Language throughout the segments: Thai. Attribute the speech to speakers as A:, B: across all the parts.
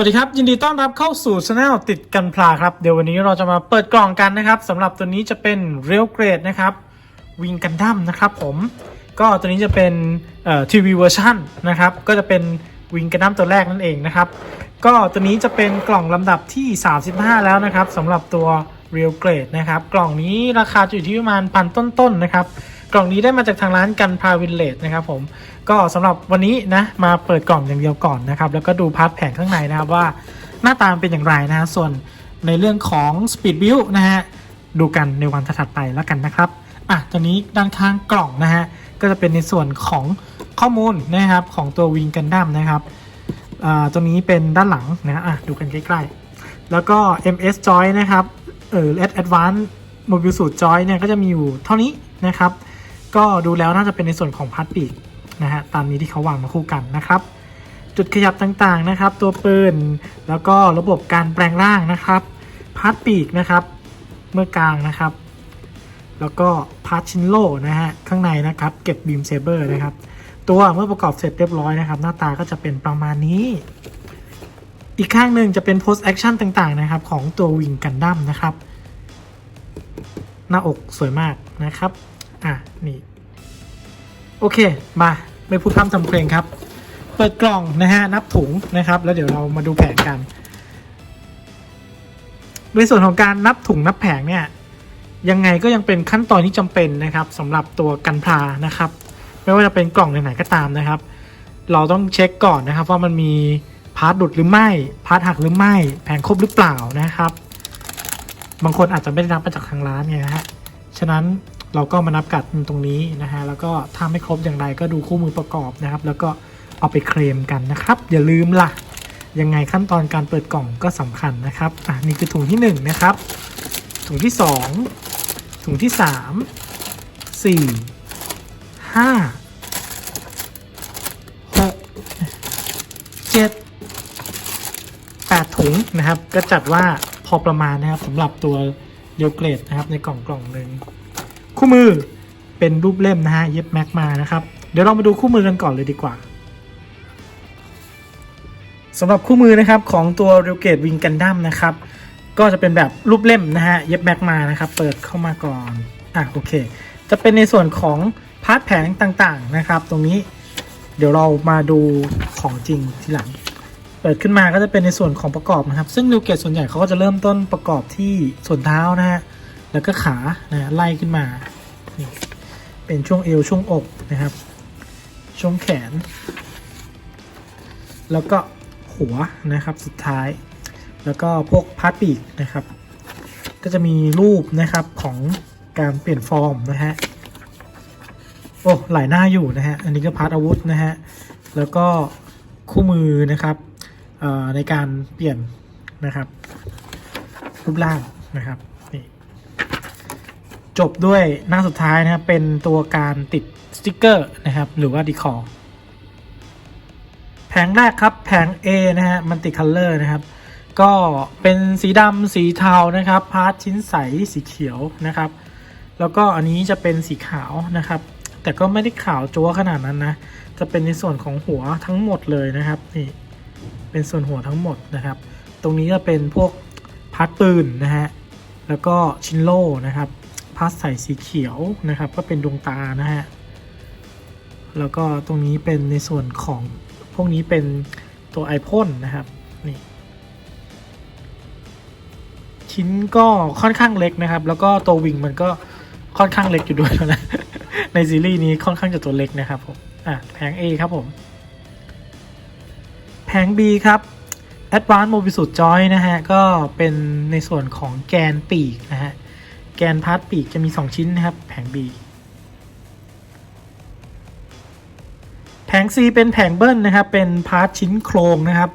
A: สวัสดีครับ ยินดีต้อนรับเข้าสู่ช anel ติดกันพลาครับ เดี๋ยววันนี้เราจะมาเปิดกล่องกันนะครับสำหรับตัวนี้จะเป็นเรียลเกรดนะครับวิงกันดั้มนะครับผมก็ตัวนี้จะเป็นทีวีเวอร์ชันนะครับก็จะเป็นวิงกันดั้มตัวแรกนั่นเองนะครับก็ตัวนี้จะเป็นกล่องลำดับที่ 35 แล้วนะครับสำหรับตัว Real Grade นะครับกล่องนี้ราคาจะอยู่ที่ประมาณพันต้นๆนะครับ กล่องนี้ได้มาจากทางร้านกันพาวินเล e นะครับผมก็สำหรับวันนี้นะมาเปิดกล่องอย่างเดียวก่อนนะครับ แล้วก็ดูพาร์ทแผงข้างในนะครับว่าหน้าตามเป็นอย่างไรนะฮะส่วนในเรื่องของ Speed Build นะฮะดูกันในวันถัดไปแล้วกันนะครับอะตัวนี้ด้านข้างกล่องนะฮะก็จะเป็นในส่วนของข้อมูลนะครับของตัววิงกันดั้มนะครับอ่าตัวนี้เป็นด้านหลังนะอะดูกันใกล้ๆ แล้วก็ MS Joy นะครับเออ Advanced Mobile Suit Joy เนี่ยก็จะมีอยู่เท่านี้นะครับ ก็ดูแล้วน่าจะเป็นในส่วนของพาร์ทปีกนะฮะตามนี้ที่เขาวางมาคู่กันนะครับ จุดขยับต่างๆนะครับ ตัวปืนแล้วก็ระบบการแปลงร่างนะครับพาร์ทปีกนะครับเมื่อกลางนะครับ แล้วก็พาร์ทชินโลนะฮะข้างในนะครับเก็บบีมเซเบอร์นะครับ ตัวเมื่อประกอบเสร็จเรียบร้อยนะครับ หน้าตาก็จะเป็นประมาณนี้ อีกข้างหนึ่งจะเป็น post action ต่างๆนะครับ ของตัววิงกันดั้มนะครับ หน้าอกสวยมากนะครับ อะ นี่ โอเค มา ไม่พูดพร่ำทำเพลงครับ เปิดกล่องนะฮะ นับถุงนะครับ แล้วเดี๋ยวเรามาดูแผงกัน ในส่วนของการนับถุงนับแผงเนี่ย ยังไงก็ยังเป็นขั้นตอนที่จำเป็นนะครับสำหรับตัวกันพลานะครับ ไม่ว่าจะเป็นกล่องไหนๆก็ตามนะครับ เราต้องเช็คก่อนนะครับ ว่ามันมีพาร์ทหลุดหรือไม่ พาร์ทหักหรือไม่ แผงครบหรือเปล่านะครับ บางคนอาจจะไม่ได้นับมาจากทางร้านไงนะฮะ ฉะนั้น เราก็มานับกัดตรงนี้นะฮะแล้วก็ถ้าไม่ครบอย่างไรก็ดูคู่มือประกอบนะครับ แล้วก็เอาไปเคลมกันนะครับ อย่าลืมล่ะยังไงขั้นตอนการเปิดกล่องก็สำคัญนะครับอะนี่คือถุงที่หนึ่งนะครับ ถุงที่สองถุงที่สามสี่ห้าหกเจ็ดแปดถุงนะครับ ก็จัดว่าพอประมาณนะครับสำหรับตัวเดียวเกรดนะครับในกล่องกล่องหนึ่ง คู่มือเป็นรูปเล่มนะฮะเย็บแม็กมานะครับเดี๋ยวเรามาดูคู่มือกันก่อนเลยดีกว่าสำหรับคู่มือนะครับของตัวเรียวเกตวิงกันดั้มนะครับก็จะเป็นแบบรูปเล่มนะฮะเย็บแม็กมานะครับเปิดเข้ามาก่อนอะโอเค จะเป็นในส่วนของพาร์ทแผงต่างๆนะครับ ตรงนี้เดี๋ยวเรามาดูของจริงทีหลัง เปิดขึ้นมาก็จะเป็นในส่วนของประกอบนะครับ ซึ่งนิวเกตส่วนใหญ่เขาก็จะเริ่มต้นประกอบที่ส่วนเท้านะฮะ แล้วก็ขานะไล่ขึ้นมานี่เป็นช่วงเอวช่วงอกนะครับ ช่วงแขน แล้วก็หัวนะครับสุดท้าย แล้วก็พวกพาร์ทปีกนะครับ ก็จะมีรูปนะครับของการเปลี่ยนฟอร์มนะฮะโอ้หลายหน้าอยู่นะฮะ อันนี้ก็พาร์ทอาวุธนะฮะ แล้วก็คู่มือนะครับในการเปลี่ยนนะครับ รูปร่างนะครับ จบด้วยหน้าสุดท้ายนะครับ เป็นตัวการติดสติกเกอร์นะครับ หรือว่าดีคอร์แผงแรกครับ แผง A นะฮะมันติคัลเลอร์นะครับ ก็เป็นสีดำสีเทานะครับ พาร์ทชิ้นใสสีเขียวนะครับ แล้วก็อันนี้จะเป็นสีขาวนะครับ แต่ก็ไม่ได้ขาวจัวขนาดนั้นนะ จะเป็นในส่วนของหัวทั้งหมดเลยนะครับนี่เป็นส่วนหัวทั้งหมดนะครับ ตรงนี้จะเป็นพวกพาร์ทปืนนะฮะแล้วก็ชิ้นโล่นะครับ พาร์ทใส่สีเขียวนะครับ ก็เป็นดวงตานะฮะ แล้วก็ตรงนี้เป็นในส่วนของพวกนี้เป็นตัวไอพ่นนะครับนี่ชิ้นก็ค่อนข้างเล็กนะครับ แล้วก็ตัววิงมันก็ค่อนข้างเล็กอยู่ด้วยนะในซีรีส์นี้ค่อนข้างจะตัวเล็กนะครับผมอะแผง A ครับผมแผง B ครับ Advanced Mobile Suit Joy นะฮะ ก็เป็นในส่วนของแกนปีกนะฮะ แกนพาร์ทปีกจะมี 2 ชิ้นนะครับ แผง B แผง C เป็นแผงเบิ้ลนะครับ เป็นพาร์ทชิ้นโครงนะครับ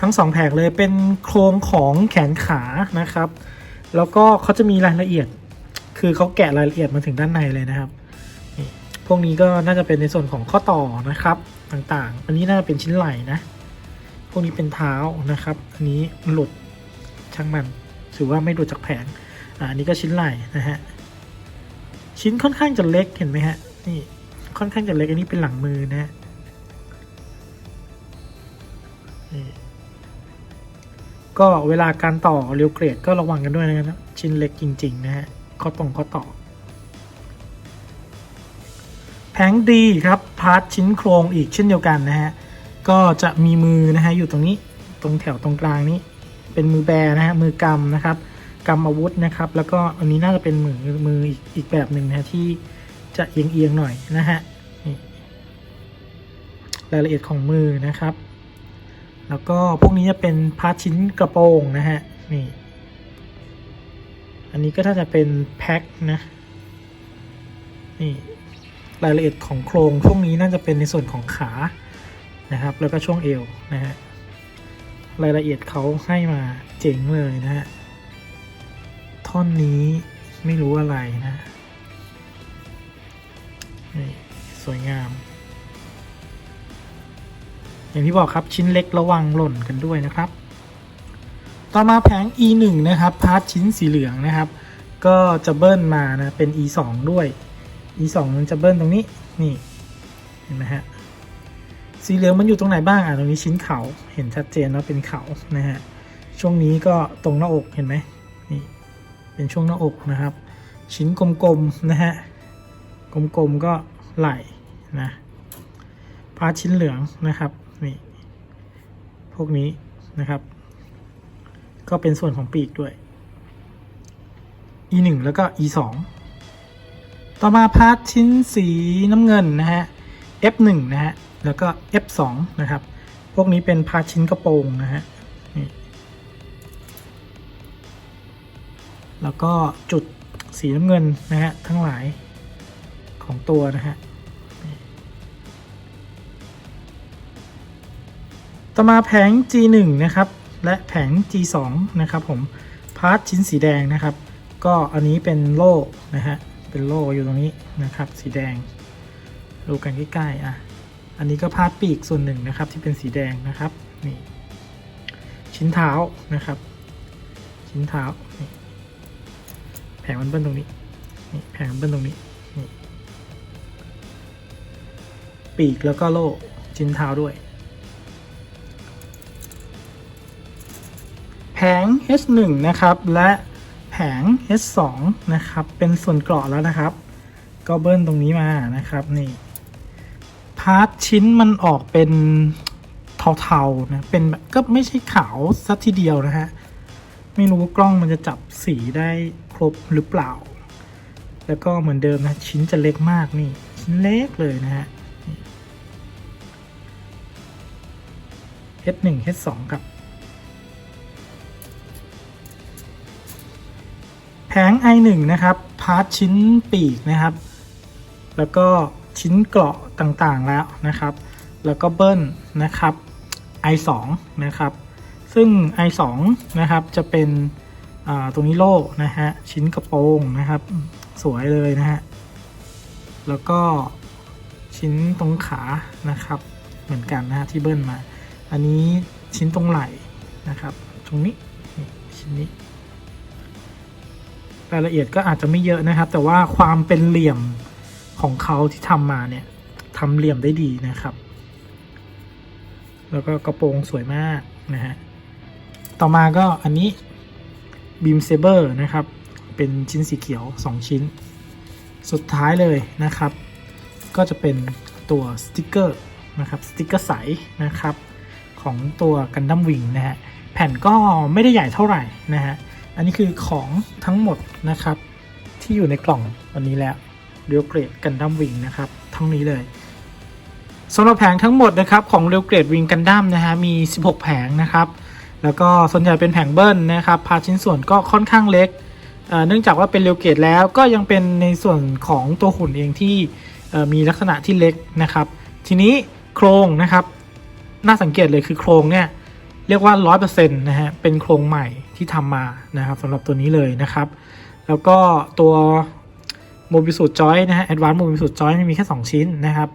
A: ทั้งสองแผงเลยเป็นโครงของแขนขานะครับ แล้วก็เขาจะมีรายละเอียด คือเขาแกะรายละเอียดมาถึงด้านในเลยนะครับ พวกนี้ก็น่าจะเป็นในส่วนของข้อต่อนะครับต่างๆ อันนี้น่าจะเป็นชิ้นไหล่นะ พวกนี้เป็นเท้านะครับ อันนี้หลุดช่างมัน ถือว่าไม่หลุดจากแผง อันนี้ก็ชิ้นไหล่นะฮะ ชิ้นค่อนข้างจะเล็กเห็นไหมฮะ นี่ค่อนข้างจะเล็กอันนี้เป็นหลังมือนะฮะก็เวลาการต่อเรียวเกรดก็ระวังกันด้วยนะครับชิ้นเล็กจริง ๆ นะฮะข้อตรงข้อต่อ แผงดีครับพาร์ทชิ้นโครงอีกเช่นเดียวกันนะฮะก็จะมีมือนะฮะอยู่ตรงนี้ตรงแถวตรงกลางนี้ เป็นมือแบนะฮะมือกำนะครับ กำอาวุธนะครับ แล้วก็อันนี้น่าจะเป็นมือมืออีกอีกแบบหนึ่งนะที่จะเอียงเอียงๆหน่อยนะฮะนี่รายละเอียดของมือนะครับ แล้วก็พวกนี้จะเป็นพาร์ทชิ้นกระโปรงนะฮะนี่อันนี้ก็ถ้าจะเป็นแพ็คนะนี่รายละเอียดของโครงช่วงนี้น่าจะเป็นในส่วนของขานะครับ แล้วก็ช่วงเอวนะฮะรายละเอียดเขาให้มาเจ๋งเลยนะฮะ ท่อนนี้ไม่รู้อะไรนะนี่สวยงาม อย่างที่บอกครับชิ้นเล็กระวังหล่นกันด้วยนะครับ ต่อมาแผง e 1 นะครับ พาร์ทชิ้นสีเหลืองนะครับ ก็จะเบิ้ลมานะ เป็น e 2 ด้วย e 2 มันจะเบิ้ลตรงนี้ นี่ เห็นไหมฮะ สีเหลืองมันอยู่ตรงไหนบ้าง อะ ตรงนี้ชิ้นเขา เห็นชัดเจนว่าเป็นเขา นะฮะ ช่วงนี้ก็ตรงหน้าอก เห็นไหม เป็นช่วงหน้าอกนะครับ ชิ้นกลมๆนะฮะกลมๆก็ไหล่นะพาร์ทชิ้นเหลืองนะครับนี่พวกนี้นะครับ ก็เป็นส่วนของปีกด้วย e 1แล้วก็ e 2ต่อมาพาร์ทชิ้นสีน้ำเงินนะฮะ f 1นะฮะแล้วก็ f 2นะครับ พวกนี้เป็นพาร์ทชิ้นกระโปรงนะฮะ แล้วก็จุดสีน้ำเงินนะฮะทั้งหลายของตัวนะฮะต่อมาแผง G 1 นะครับและแผง G2 นะครับผมพาร์ทชิ้นสีแดงนะครับ ก็อันนี้เป็นโล่นะฮะเป็นโล่อยู่ตรงนี้นะครับสีแดงดูกันใกล้ๆอะอันนี้ก็พาร์ทปีกส่วนหนึ่งนะครับที่เป็นสีแดงนะครับนี่ชิ้นเท้านะครับ ชิ้นเท้านี่ ผงมันเบิ้ลตรงนี้นี่แผงมันเบิ้ลตรงนี้นี่ปีกแล้วก็โล่ชิ้นเท้าด้วย แผง H1 นะครับ และแผง H2 นะครับ เป็นส่วนเกราะแล้วนะครับ ก็เบิ้ลตรงนี้มานะครับนี่พาร์ทชิ้นมันออกเป็นเทาๆนะเป็นแบบก็ไม่ใช่ขาวสักทีเดียวนะฮะ ไม่รู้กล้องมันจะจับสีได้ ครบหรือเปล่า แล้วก็เหมือนเดิมนะ ชิ้นจะเล็กมากนี่ ชิ้นเล็กเลยนะฮะ H1 H2 ครับ แผง i1 นะครับ พาร์ทชิ้นปีกนะครับ แล้วก็ชิ้นเกราะต่างๆแล้วนะครับ แล้วก็เบิ้ลนะครับ i2 นะครับ ซึ่ง i2 นะครับจะเป็น ตรงนี้โล่นะฮะ ชิ้นกระโปรงนะครับ สวยเลยนะฮะ แล้วก็ชิ้นตรงขานะครับ เหมือนกันนะฮะที่เบิ้ลมา อันนี้ชิ้นตรงไหล่นะครับ ตรงนี้ชิ้นนี้รายละเอียดก็อาจจะไม่เยอะนะครับ แต่ว่าความเป็นเหลี่ยมของเขาที่ทำมาเนี่ยทำเหลี่ยมได้ดีนะครับ แล้วก็กระโปรงสวยมากนะฮะ ต่อมาก็อันนี้ บีมเซเบอร์นะครับ เป็นชิ้นสีเขียว 2 ชิ้น สุดท้ายเลยนะครับ ก็จะเป็นตัวสติกเกอร์นะครับสติกเกอร์ใสนะครับ ของตัวกันดั้มวิงนะฮะแผ่นก็ไม่ได้ใหญ่เท่าไหร่นะฮะอันนี้คือของทั้งหมดนะครับ ที่อยู่ในกล่องวันนี้แล้วเรียวเกรดกันดั้มวิงนะครับทั้งนี้เลยสำหรับแผงทั้งหมดนะครับของเรียวเกรดวิงกันดั้มนะฮะมี 16 แผงนะครับ แล้วก็ส่วนใหญ่เป็นแผงเบิ้ลนะครับพาชิ้นส่วนก็ค่อนข้างเล็ก เนื่องจากว่าเป็นเรียวเกรดแล้วก็ยังเป็นในส่วนของตัวหุ่นเองที่มีลักษณะที่เล็กนะครับ ทีนี้โครงนะครับ น่าสังเกตเลยคือโครงเนี่ยเรียกว่า 100%นะฮะเป็นโครงใหม่ที่ทำมานะครับสำหรับตัวนี้เลยนะครับ แล้วก็ตัวโมบิสูดจอยนะฮะ Advanced โมบิสูดจอยมีแค่ 2 ชิ้นนะครับ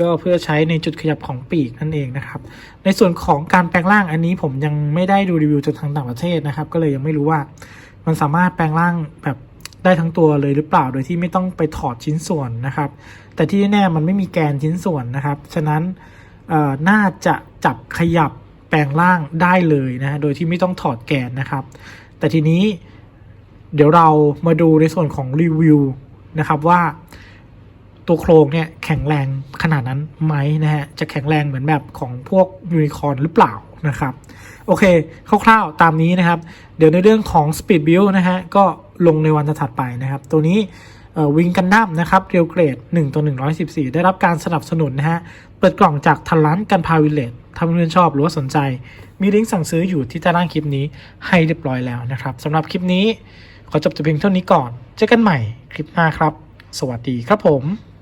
A: ก็เพื่อใช้ในจุดขยับของปีกนั่นเองนะครับ ในส่วนของการแปลงร่างอันนี้ผมยังไม่ได้ดูรีวิวจากทางต่างประเทศนะครับ ก็เลยยังไม่รู้ว่ามันสามารถแปลงร่างแบบได้ทั้งตัวเลยหรือเปล่าโดยที่ไม่ต้องไปถอดชิ้นส่วนนะครับ แต่ที่แน่ๆมันไม่มีแกนชิ้นส่วนนะครับ ฉะนั้นน่าจะจับขยับแปลงร่างได้เลยนะโดยที่ไม่ต้องถอดแกนนะครับ แต่ทีนี้เดี๋ยวเรามาดูในส่วนของรีวิวนะครับว่า ตัวโครงเนี่ยแข็งแรงขนาดนั้นไหมนะฮะ จะแข็งแรงเหมือนแบบของพวกยูนิคอร์นหรือเปล่านะครับ โอเค คร่าวๆตามนี้นะครับ เดี๋ยวในเรื่องของ Speed Build นะฮะ ก็ลงในวันถัดไปนะครับ ตัวนี้วิงกันดั้มนะครับเรียวเกรด 1ต่อ114 ได้รับการสนับสนุนนะฮะ เปิดกล่องจากทันร้านกันพาวิเลตถ้าเพื่อนชอบหรือว่าสนใจ มีลิงก์สั่งซื้ออยู่ที่ใต้ล่างคลิปนี้ให้เรียบร้อยแล้วนะครับสำหรับคลิปนี้ ขอจบแต่เพียงเท่านี้ก่อน เจอกันใหม่คลิปหน้าครับ สวัสดีครับผม